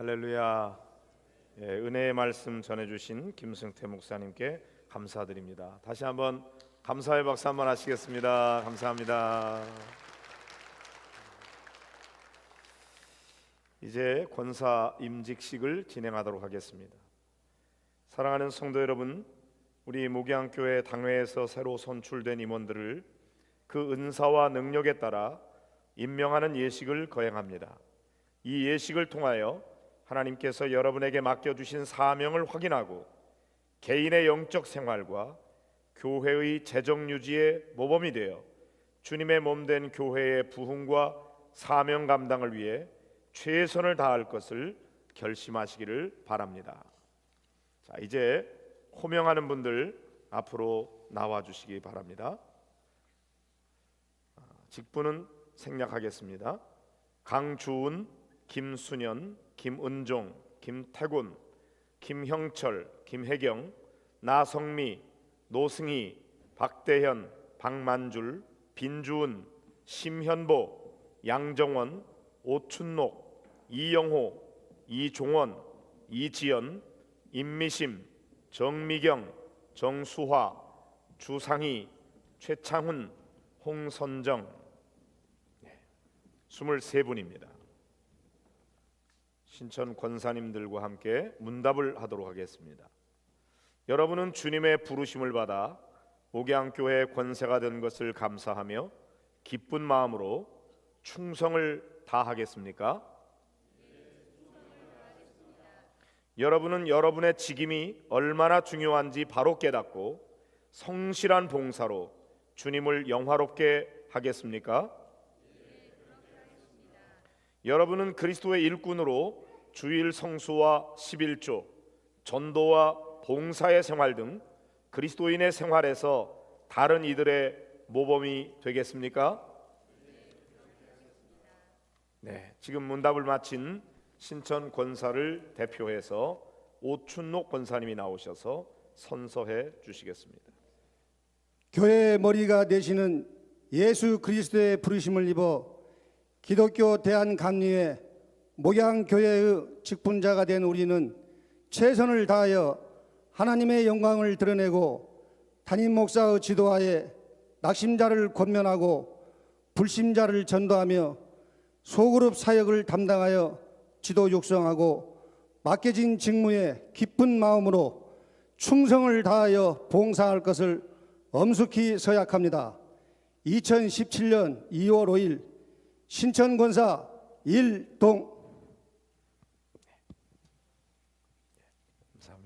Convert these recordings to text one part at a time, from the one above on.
할렐루야. 예, 은혜의 말씀 전해주신 김승태 목사님께 감사드립니다. 다시 한번 감사의 박수 한번 하시겠습니다. 감사합니다. 이제 권사 임직식을 진행하도록 하겠습니다. 사랑하는 성도 여러분, 우리 목양교회 당회에서 새로 선출된 임원들을 그 은사와 능력에 따라 임명하는 예식을 거행합니다. 이 예식을 통하여 하나님께서 여러분에게 맡겨주신 사명을 확인하고 개인의 영적 생활과 교회의 재정 유지의 모범이 되어 주님의 몸 된 교회의 부흥과 사명 감당을 위해 최선을 다할 것을 결심하시기를 바랍니다. 자, 이제 호명하는 분들 앞으로 나와 주시기 바랍니다. 아, 직분은 생략하겠습니다. 강주은, 김순현, 김은종, 김태곤, 김형철, 김혜경, 나성미, 노승희, 박대현, 박만줄, 빈주은, 심현보, 양정원, 오춘록, 이영호, 이종원, 이지연, 임미심, 정미경, 정수화, 주상희, 최창훈, 홍선정 23분입니다. 신천 권사님들과 함께 문답을 하도록 하겠습니다. 여러분은 주님의 부르심을 받아 목양교회 권세가 된 것을 감사하며 기쁜 마음으로 충성을 다하겠습니까? 여러분은 여러분의 직임이 얼마나 중요한지 바로 깨닫고 성실한 봉사로 주님을 영화롭게 하겠습니까? 여러분은 그리스도의 일꾼으로 주일 성수와 11조, 전도와 봉사의 생활 등 그리스도인의 생활에서 다른 이들의 모범이 되겠습니까? 네, 지금 문답을 마친 신천 권사를 대표해서 오춘록 권사님이 나오셔서 선서해 주시겠습니다. 교회의 머리가 되시는 예수 그리스도의 부르심을 입어 기독교 대한 감리회 목양교회의 직분자가 된 우리는 최선을 다하여 하나님의 영광을 드러내고 담임 목사의 지도하에 낙심자를 권면하고 불심자를 전도하며 소그룹 사역을 담당하여 지도 육성하고 맡겨진 직무에 기쁜 마음으로 충성을 다하여 봉사할 것을 엄숙히 서약합니다. 2017년 2월 5일 신천권사 일동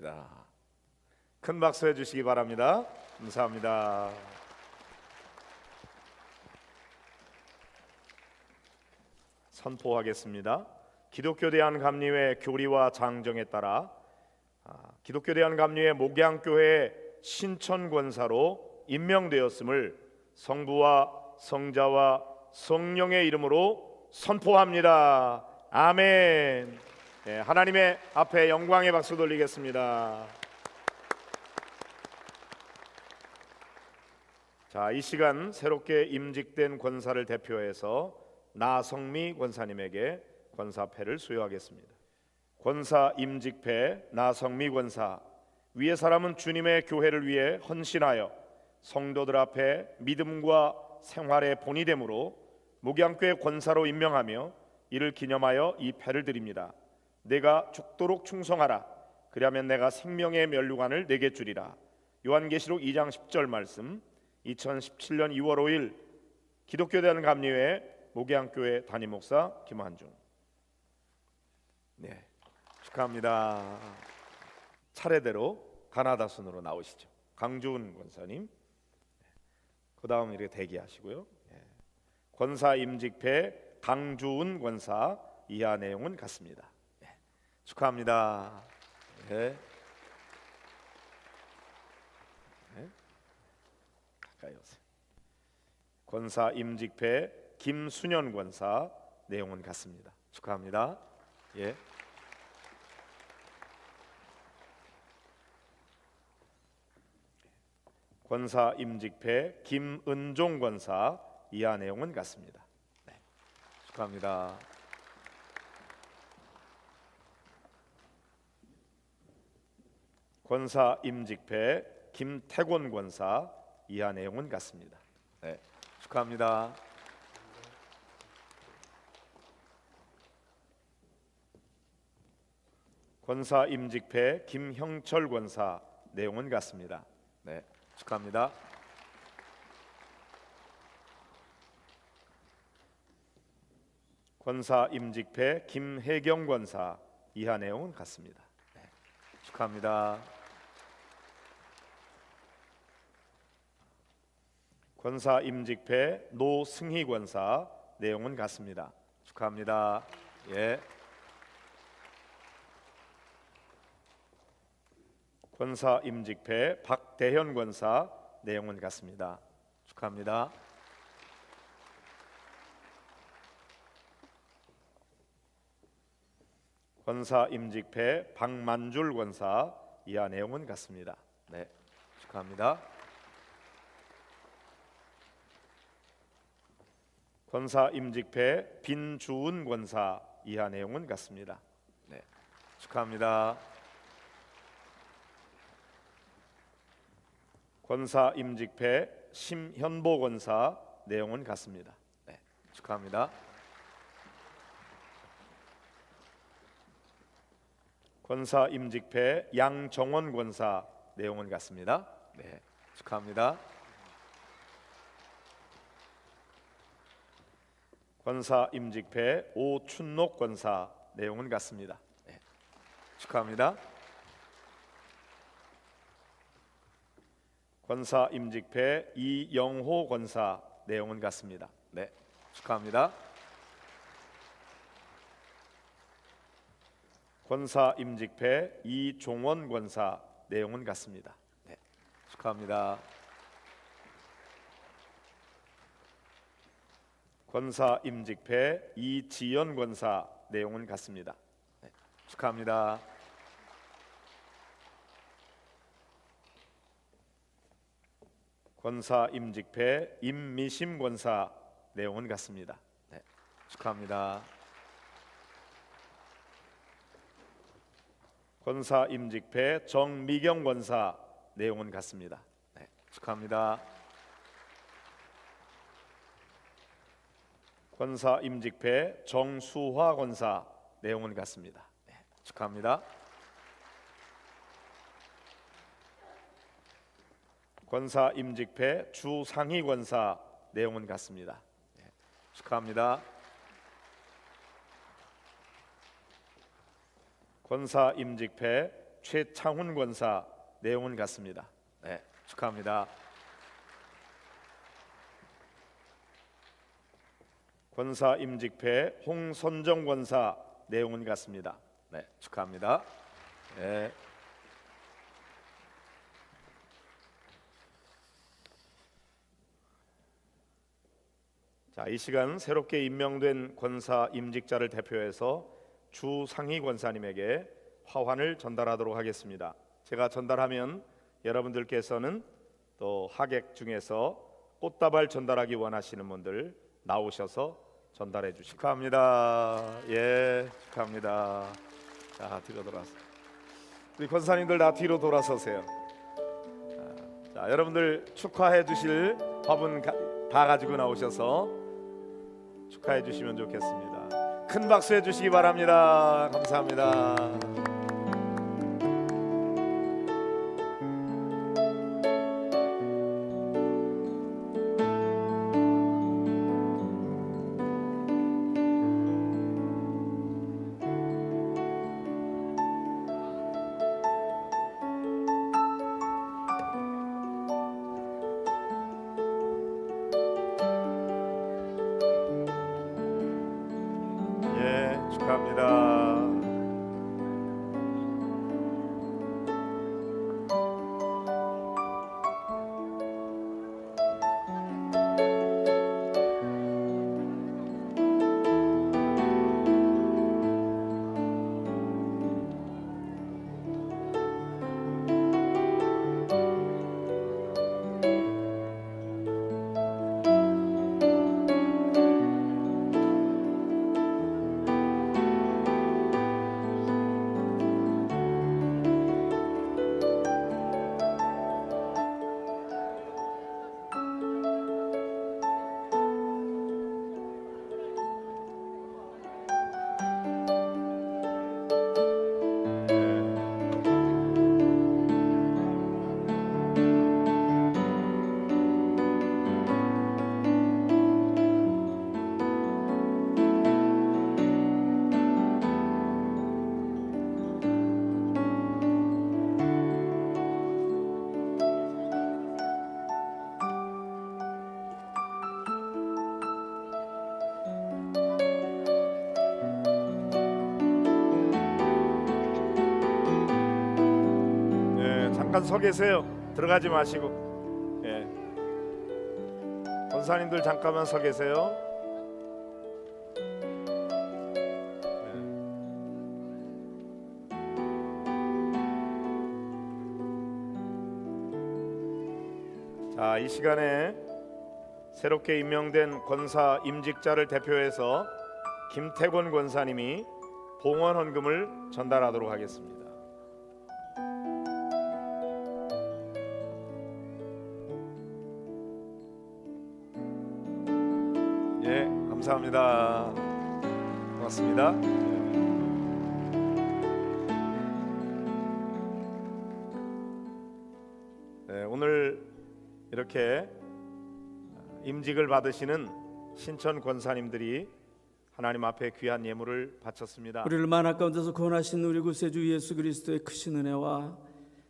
감사합니다. 큰 박수 해 주시기 바랍니다. 감사합니다. 선포하겠습니다. 기독교 대한 감리회 교리와 장정에 따라 아, 기독교 대한 감리회 목양교회 신천 권사로 임명되었음을 성부와 성자와 성령의 이름으로 선포합니다. 아멘. 네, 하나님의 앞에 영광의 박수 돌리겠습니다. 자, 이 시간 새롭게 임직된 권사를 대표해서 나성미 권사님에게 권사패를 수여하겠습니다. 권사 임직패 나성미 권사 위의 사람은 주님의 교회를 위해 헌신하여 성도들 앞에 믿음과 생활의 본이 되므로 목양교회 권사로 임명하며 이를 기념하여 이 패를 드립니다. 내가 죽도록 충성하라. 그리하면 내가 생명의 면류관을 내게 주리라. 요한계시록 2장 10절 말씀. 2017년 2월 5일 기독교 대한 감리회 목양교회 담임 목사 김한중. 네, 축하합니다. 차례대로 가나다 순으로 나오시죠. 강주은 권사님. 그 다음 이렇게 대기하시고요. 예. 권사 임직패 강주은 권사 이하 내용은 같습니다. 예. 축하합니다. 예. 예. 가까이 오세요. 권사 임직패 김순현 권사 내용은 같습니다. 축하합니다. 예. 권사 임직패 김은종 권사 이하 내용은 같습니다. 네. 축하합니다. 권사 임직패 김태곤 권사 이하 내용은 같습니다. 네, 축하합니다. 권사 임직패 김형철 권사 내용은 같습니다. 네, 축하합니다. 권사 임직패 김혜경 권사 이하 내용은 같습니다. 네, 축하합니다. 권사 임직패 노승희 권사 내용은 같습니다. 축하합니다. 예. 권사 임직패 박대현 권사 내용은 같습니다. 축하합니다. 권사 임직패 박만줄 권사 이하 내용은 같습니다. 네, 축하합니다. 권사 임직패 빈주은 권사 이하 내용은 같습니다. 네, 축하합니다. 권사 임직패 심현보 권사 내용은 같습니다. 네, 축하합니다. 권사 임직패 양정원 권사 내용은 같습니다. 네, 축하합니다. 권사 임직패 오춘록 권사 내용은 같습니다. 네, 축하합니다. 권사 임직패 이영호 권사 내용은 같습니다. 네, 축하합니다. 권사 임직패 이종원 권사 내용은 같습니다. 네, 축하합니다. 권사 임직패 이지연 권사 내용은 같습니다. 네, 축하합니다. 권사 임직패 임미심 권사 내용은 같습니다. 네, 축하합니다. 권사 임직패 정미경 권사 내용은 같습니다. 네, 축하합니다. 권사 임직패 정수화 권사 내용은 같습니다. 네, 축하합니다. 권사 임직패 주상희 권사 내용은 같습니다. 네, 축하합니다. 권사 임직패 최창훈 권사 내용은 같습니다. 네, 축하합니다. 권사 임직패 홍선정 권사 내용은 같습니다. 네, 축하합니다. 네. 자, 이 시간 새롭게 임명된 권사 임직자를 대표해서 주 상희 권사님에게 화환을 전달하도록 하겠습니다. 제가 전달하면 여러분들께서는 또 하객 중에서 꽃다발 전달하기 원하시는 분들 나오셔서 전달해 주시기 축하합니다. 예, 축하합니다. 자, 뒤로 돌아서. 우리 권사님들 다 뒤로 돌아서세요. 자, 자, 여러분들 축하해 주실 화분 가, 다 가지고 나오셔서 축하해 주시면 좋겠습니다. 큰 박수 해 주시기 바랍니다. 감사합니다. 잠깐 서 계세요. 들어가지 마시고. 예. 권사님들 잠깐만 서 계세요. 예. 자, 이 시간에 새롭게 임명된 권사 임직자를 대표해서 김태권 권사님이 봉헌 헌금을 전달하도록 하겠습니다. 감사합니다. 고맙습니다. 네, 오늘 이렇게 임직을 받으시는 신천 권사님들이 하나님 앞에 귀한 예물을 바쳤습니다. 우리를 만화 가운데서 구원하신 우리 구세주 예수 그리스도의 크신 은혜와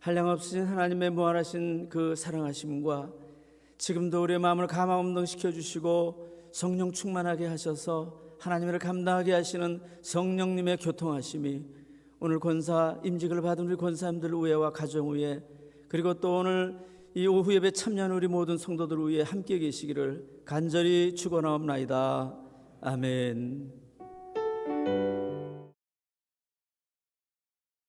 한량 없으신 하나님의 무한하신 그 사랑하심과 지금도 우리의 마음을 감화 운동시켜 주시고 성령 충만하게 하셔서 하나님을 감당하게 하시는 성령님의 교통하심이 오늘 권사 임직을 받은 우리 권사님들 위에와 가정 위에 그리고 또 오늘 이 오후 예배 참여하는 우리 모든 성도들 위에 함께 계시기를 간절히 축원하옵나이다. 아멘.